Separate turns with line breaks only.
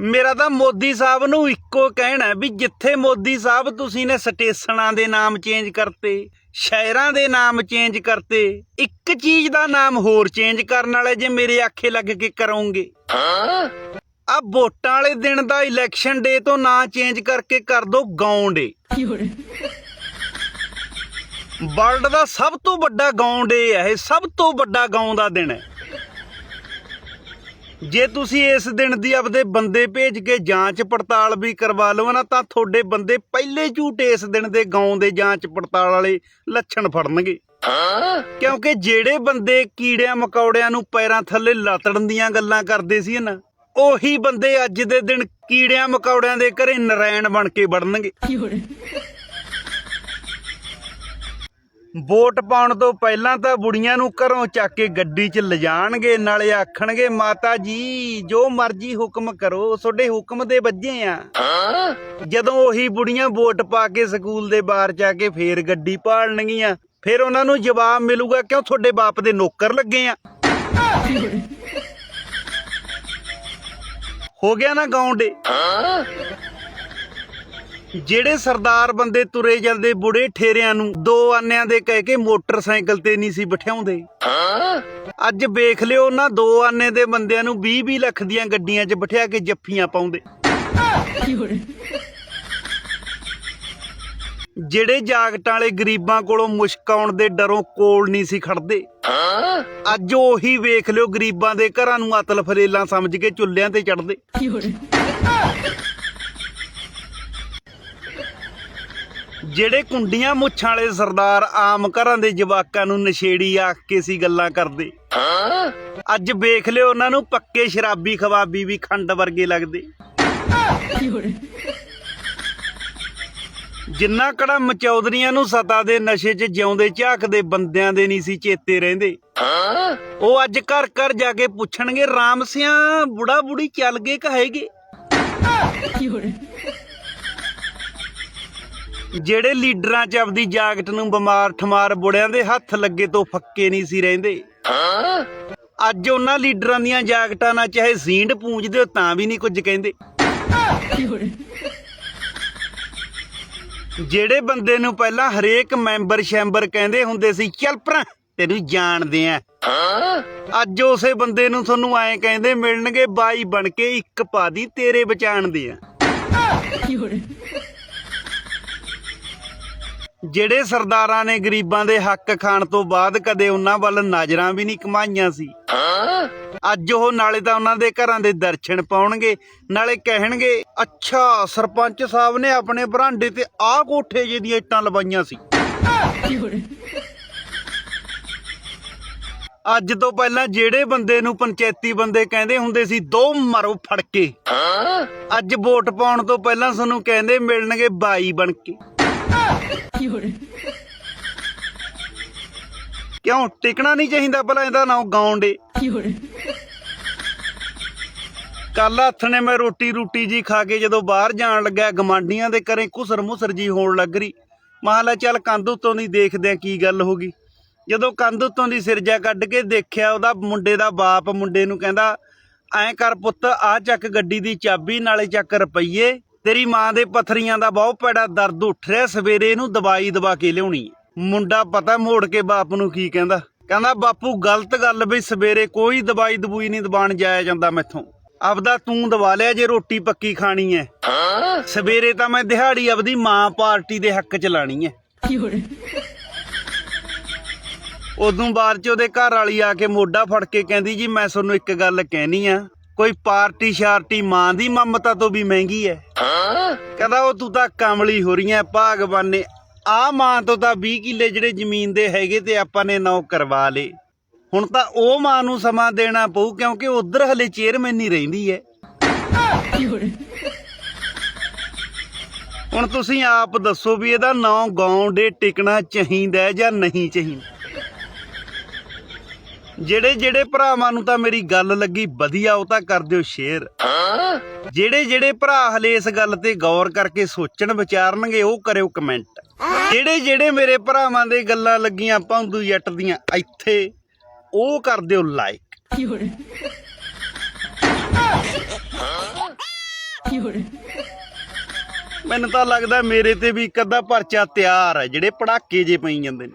ਮੇਰਾ ਤਾਂ ਮੋਦੀ ਸਾਹਿਬ ਨੂੰ ਇੱਕੋ ਕਹਿਣਾ ਵੀ ਜਿੱਥੇ ਮੋਦੀ ਸਾਹਿਬ ਤੁਸੀਂ ਨੇ ਸਟੇਸ਼ਨਾਂ ਦੇ ਨਾਮ ਚੇਂਜ ਕਰਤੇ ਸ਼ਹਿਰਾਂ ਦੇ ਨਾਮ ਚੇਂਜ ਕਰਤੇ ਇੱਕ ਚੀਜ਼ ਦਾ ਨਾਮ ਹੋਰ ਚੇਂਜ ਕਰਨ ਵਾਲੇ ਜੇ ਮੇਰੇ ਆਖੇ ਲੱਗ ਕੇ ਕਰੋਗੇ। ਆ ਵੋਟਾਂ ਵਾਲੇ ਦਿਨ ਦਾ ਇਲੈਕਸ਼ਨ ਡੇ ਤੋਂ ਨਾਂ ਚੇਂਜ ਕਰਕੇ ਕਰ ਦੋ ਗਾਉਂ ਡੇ। ਵਰਲਡ ਦਾ ਸਭ ਤੋਂ ਵੱਡਾ ਗਾਉਂ ਡੇ ਹੈ ਇਹ ਸਭ ਤੋਂ ਵੱਡਾ ਗਾਉਂ ਦਾ ਦਿਨ ਹੈ। ਜੇ ਤੁਸੀਂ ਇਸ ਦਿਨ ਦੀ ਆਪਦੇ ਬੰਦੇ ਭੇਜ ਕੇ ਜਾਂਚ ਪੜਤਾਲ ਵੀ ਕਰਵਾ ਲਓ ਨਾ, ਤਾਂ ਤੁਹਾਡੇ ਬੰਦੇ ਪਹਿਲੇ ਝੂਠ ਇਸ ਦਿਨ ਦੇ ਗਾਉਂ ਦੇ ਜਾਂਚ ਪੜਤਾਲ ਵਾਲੇ ਲੱਛਣ ਫੜਨਗੇ। ਕਿਉਂਕਿ ਜਿਹੜੇ ਬੰਦੇ ਕੀੜਿਆਂ ਮਕੌੜਿਆਂ ਨੂੰ ਪੈਰਾਂ ਥੱਲੇ ਲਾਤੜਨ ਦੀਆਂ ਗੱਲਾਂ ਕਰਦੇ ਸੀ ਨਾ, ਉਹੀ ਬੰਦੇ ਅੱਜ ਦੇ ਦਿਨ ਕੀੜਿਆਂ ਮਕੌੜਿਆਂ ਦੇ ਘਰੇ ਨਰੈਣ ਬਣ ਕੇ ਵੜਨਗੇ। ਵੋਟ ਪਾਉਣ ਤੋਂ ਪਹਿਲਾਂ ਤਾਂ ਬੁੜੀਆਂ ਨੂੰ ਘਰੋਂ ਚੱਕ ਕੇ ਗੱਡੀ 'ਚ ਲਿਜਾਣਗੇ ਨਾਲੇ ਆਖਣਗੇ ਮਾਤਾ ਜੀ ਜੋ ਮਰਜ਼ੀ ਹੁਕਮ ਕਰੋ ਤੁਹਾਡੇ ਹੁਕਮ ਦੇ ਵੱਜੇ ਆ। ਜਦੋਂ ਉਹੀ ਬੁੜੀਆਂ ਵੋਟ ਪਾ ਕੇ ਸਕੂਲ ਦੇ ਬਾਹਰ ਜਾ ਕੇ ਫੇਰ ਗੱਡੀ ਭਾਲਣਗੀਆਂ ਫਿਰ ਉਹਨਾਂ ਨੂੰ ਜਵਾਬ ਮਿਲੂਗਾ ਕਿਉਂ ਤੁਹਾਡੇ ਬਾਪ ਦੇ ਨੌਕਰ ਲੱਗੇ ਆ? ਹੋ ਗਿਆ ਨਾ ਗਾਉਂਡੇ। ਜਿਹੜੇ ਸਰਦਾਰ ਬੰਦੇ ਤੁਰੇ ਜਾਂਦੇ ਬੁੜੇ ਠੇਰਿਆਂ ਨੂੰ, ਦੋ ਆਨਿਆਂ ਦੇ ਕਹਿ ਕੇ ਮੋਟਰਸਾਈਕਲ ਤੇ ਨਹੀਂ ਸੀ ਬਿਠਾਉਂਦੇ। ਅੱਜ ਵੇਖ ਲਿਓ ਉਹਨਾਂ ਦੋ ਆਨੇ ਦੇ ਬੰਦਿਆਂ ਨੂੰ 20-20 ਲੱਖ ਦੀਆਂ ਗੱਡੀਆਂ 'ਚ ਬਿਠਾ ਕੇ ਜੱਫੀਆਂ ਪਾਉਂਦੇ। ਜਿਹੜੇ ਜਾਗਟਾਂ ਵਾਲੇ ਗਰੀਬਾਂ ਕੋਲੋਂ ਮੁਸ਼ਕ ਆਉਣ ਦੇ ਡਰੋਂ ਕੋਲ ਨਹੀਂ ਸੀ ਖੜਦੇ ਅੱਜ ਉਹੀ ਵੇਖ ਲਿਓ, ਗਰੀਬਾਂ ਦੇ ਘਰਾਂ ਨੂੰ ਅਤਲ ਫਰੇਲਾਂ ਸਮਝ ਕੇ ਚੁੱਲ੍ਹਿਆਂ ਤੇ ਚੜਦੇ ਜਿਹੜੇ ਕੁੰਡੀਆਂ ਮੁੱਛਾਂ ਵਾਲੇ ਸਰਦਾਰ ਆਮ ਘਰਾਂ ਦੇ ਜਵਾਕਾਂ ਨੂੰ ਨਸ਼ੇੜੀ ਆਖ ਕੇ ਸੀ ਗੱਲਾਂ ਕਰਦੇ। ਅੱਜ ਵੇਖ ਲਿਓ ਉਹਨਾਂ ਨੂੰ ਪੱਕੇ ਸ਼ਰਾਬੀ ਖਵਾਬੀ ਵੀ ਖੰਡ ਵਰਗੇ ਲੱਗਦੇ। ਜਿੰਨਾ ਕੜਾ ਮਚੌਦਰੀਆਂ ਨੂੰ ਸਤਾ ਦੇ ਨਸ਼ੇ 'ਚ ਜਿਉਂਦੇ ਝਾਕਦੇ ਬੰਦਿਆਂ ਦੇ ਨਹੀਂ ਸੀ ਚੇਤੇ ਰਹਿੰਦੇ। ਉਹ ਅੱਜ ਘਰ ਘਰ ਜਾ ਕੇ ਪੁੱਛਣਗੇ, ਰਾਮ ਸਿਆਂ, ਬੁੜਾ ਬੁੜੀ ਚੱਲ ਗਏ ਕਹੇਗੇ ਜਿਹੜੇ ਲੀਡਰਾਂ 'ਚ ਆਪਦੀ ਜਾਗਟ ਨੂੰ ਬਿਮਾਰ ਠਮਾਰ ਬੁੜਿਆਂ ਦੇ ਹੱਥ ਲੱਗੇ ਤੋਂ ਫੱਕੇ ਨਹੀਂ ਸੀ ਰਹਿੰਦੇ। ਅੱਜ ਉਹਨਾਂ ਲੀਡਰਾਂ ਦੀਆਂ ਜਾਗਟਾਂ ਨਾਲ ਚਾਹੇ ਜ਼ੀਂਡ ਪੂੰਝਦੇ ਹੋ ਤਾਂ ਵੀ ਨਹੀਂ ਕੁਝ ਕਹਿੰਦੇ। ਜਿਹੜੇ ਬੰਦੇ ਨੂੰ ਪਹਿਲਾਂ ਹਰੇਕ ਮੈਂਬਰ ਸ਼ੈਂਬਰ ਕਹਿੰਦੇ ਹੁੰਦੇ ਸੀ, ਚੱਲ ਪਰਾਂ ਤੈਨੂੰ ਜਾਣਦੇ ਆ। ਅੱਜ ਉਸੇ ਬੰਦੇ ਨੂੰ ਤੁਹਾਨੂੰ ਐਂ ਕਹਿੰਦੇ ਮਿਲਣਗੇ, ਬਾਈ ਬਣ ਕੇ ਇੱਕ ਪਾਦੀ ਤੇਰੇ ਬਚਾਣਦੇ ਆ। ਜਿਹੜੇ ਸਰਦਾਰਾਂ ਨੇ ਗਰੀਬਾਂ ਦੇ ਹੱਕ ਖਾਣ ਤੋਂ ਬਾਅਦ ਕਦੇ ਉਹਨਾਂ ਵੱਲ ਨਜ਼ਰਾਂ ਵੀ ਨਹੀਂ ਕਮਾਈਆਂ ਸੀ। ਅੱਜ ਉਹ ਨਾਲੇ ਤਾਂ ਉਹਨਾਂ ਦੇ ਘਰਾਂ ਦੇ ਦਰਸ਼ਨ ਪਾਉਣਗੇ, ਨਾਲੇ ਕਹਿਣਗੇ, ਅੱਛਾ, ਸਰਪੰਚ ਸਾਹਿਬ ਨੇ ਆਪਣੇ ਬਰਾਂਡੇ ਤੇ ਆਹ ਕੋਠੇ ਜਿਹੇ ਦੀਆਂ ਇੱਟਾਂ ਲਵਾਈਆਂ ਸੀ। ਅੱਜ ਤੋਂ ਪਹਿਲਾਂ ਜਿਹੜੇ ਬੰਦੇ ਨੂੰ ਪੰਚਾਇਤੀ ਬੰਦੇ ਕਹਿੰਦੇ ਹੁੰਦੇ ਸੀ, ਦੋ ਮਾਰੋ ਫੜ ਕੇ। ਅੱਜ ਵੋਟ ਪਾਉਣ ਤੋਂ ਪਹਿਲਾਂ ਸਾਨੂੰ ਕਹਿੰਦੇ ਮਿਲਣਗੇ ਬਾਈ ਬਣ ਕੇ। ਕਿਉਂ? ਟਿਕਣਾ ਨਹੀਂ ਚਾਹੀਦਾ ਭਲਾ ਇਹਦਾ ਨਾਮ ਗਾਉਂਡੇ ਕੱਲ ਹੱਥ ਨੇ ਮੈਂ ਰੋਟੀ ਰੂਟੀ ਜੀ ਖਾ ਕੇ ਜਦੋਂ ਬਾਹਰ ਜਾਣ ਲੱਗਾ ਗਮਾਂਡੀਆਂ ਦੇ ਘਰੇ ਘੁਸਰ ਮੁਸਰ ਜੀ ਹੋਣ ਲੱਗ ਰਹੀ। ਮਾਂ ਲੈ ਚੱਲ ਕੰਧ ਉੱਤੋਂ ਦੀ ਦੇਖਦੇ ਆ ਕੀ ਗੱਲ ਹੋ ਗਈ। ਜਦੋਂ ਕੰਧ ਉੱਤੋਂ ਦੀ ਸਿਰਜਾ ਕੱਢ ਕੇ ਦੇਖਿਆ ਉਹਦਾ ਮੁੰਡੇ ਦਾ ਬਾਪ ਮੁੰਡੇ ਨੂੰ ਕਹਿੰਦਾ ਐਂ ਕਰ ਪੁੱਤ ਆ ਚੱਕ ਗੱਡੀ ਦੀ ਚਾਬੀ ਨਾਲੇ ਚੱਕ ਰੁਪਈਏ। ਤੇਰੀ ਮਾਂ ਦੇ ਪੱਥਰੀਆਂ ਦਾ ਬਹੁਤ ਪੈੜਾ ਦਰਦ ਉੱਠ ਰਿਹਾ, ਸਵੇਰੇ ਇਹਨੂੰ ਦਵਾਈ ਦਵਾ ਕੇ ਲਿਆਉਣੀ ਮੁੰਡਾ ਪਤਾ ਮੋੜ ਕੇ ਬਾਪ ਨੂੰ ਕੀ ਕਹਿੰਦਾ? ਕਹਿੰਦਾ, ਬਾਪੂ, ਗਲਤ ਗੱਲ ਵੀ ਸਵੇਰੇ ਕੋਈ ਦਵਾਈ ਦਬੂਈ ਨਹੀਂ ਦਵਾਣ ਜਾਇਆ ਜਾਂਦਾ ਮੈਥੋਂ। ਆਪਦਾ ਤੂੰ ਦਵਾ ਲਿਆ ਜੇ ਰੋਟੀ ਪੱਕੀ ਖਾਣੀ ਐ ਸਵੇਰੇ ਤਾਂ ਮੈਂ ਦਿਹਾੜੀ ਆਪਦੀ ਮਾਂ ਪਾਰਟੀ ਦੇ ਹੱਕ ਚ ਲਾਣੀ ਐ ਉਦੋਂ ਬਾਅਦ ਚ ਉਹਦੇ ਘਰ ਵਾਲੀ ਆ ਕੇ ਮੋਢਾ ਫੜ ਕੇ ਕਹਿੰਦੀ, ਜੀ, ਮੈਂ ਤੁਹਾਨੂੰ ਇੱਕ ਗੱਲ ਕਹਿਣੀ ਆ। ਕੋਈ ਪਾਰਟੀ ਸ਼ਾਰਟੀ ਮਾਂ ਦੀ ਮਮਤਾ ਤੋਂ ਵੀ ਮਹਿੰਗੀ ਹੈ ਕਹਿੰਦਾ ਉਹ ਤੂੰ ਤਾਂ ਕਮਲੀ ਹੋ ਰਹੀ ਐ ਭਾਗਵਾਨੇ ਆ ਮਾਂ ਤੋਂ ਤਾਂ 20 ਕਿੱਲੇ ਜਿਹੜੇ ਜ਼ਮੀਨ ਦੇ ਹੈਗੇ ਤੇ ਆਪਾਂ ਨੇ ਨੌ ਕਰਵਾ ਲੇ ਹੁਣ ਤਾਂ ਉਹ ਮਾਂ ਨੂੰ ਸਮਾਂ ਦੇਣਾ ਪਊ ਕਿਉਂਕਿ ਉਧਰ ਹਲੇ ਚੇਅਰਮੈਨ ਹੀ ਰਹਿੰਦੀ ਐ। ਹੁਣ ਤੁਸੀਂ ਆਪ ਦੱਸੋ ਵੀ ਇਹਦਾ ਨਾਂ ਗਾਉਂ ਦੇ ਟਿਕਣਾ ਚਾਹੀਦਾ ਜਾਂ ਨਹੀਂ ਚਾਹੀਦਾ। ਜਿਹੜੇ ਜਿਹੜੇ ਭਰਾਵਾਂ ਨੂੰ ਤਾਂ ਮੇਰੀ ਗੱਲ ਲੱਗੀ, ਵਧੀਆ ਉਹ ਤਾਂ ਕਰ ਦਿਓ ਸ਼ੇਅਰ। ਜਿਹੜੇ ਜਿਹੜੇ ਭਰਾ ਹਲੇ ਇਸ ਗੱਲ ਤੇ ਗੌਰ ਕਰਕੇ ਸੋਚਣ ਵਿਚਾਰਨਗੇ, ਉਹ ਕਰਿਓ ਕਮੈਂਟ ਜਿਹੜੇ ਜਿਹੜੇ ਮੇਰੇ ਭਰਾਵਾਂ ਦੇ ਗੱਲਾਂ ਲੱਗੀਆਂ, ਪੌਂਦੂ ਜੱਟ ਦੀਆਂ, ਇੱਥੇ, ਉਹ ਕਰ ਦਿਓ ਲਾਈਕ ਮੈਨੂੰ ਤਾਂ ਲੱਗਦਾ ਮੇਰੇ ਤੇ ਵੀ ਇੱਕ ਅੱਧਾ ਪਰਚਾ ਤਿਆਰ ਹੈ, ਜਿਹੜੇ ਪੜਾਕੇ ਜੇ ਪਈ ਜਾਂਦੇ ਨੇ।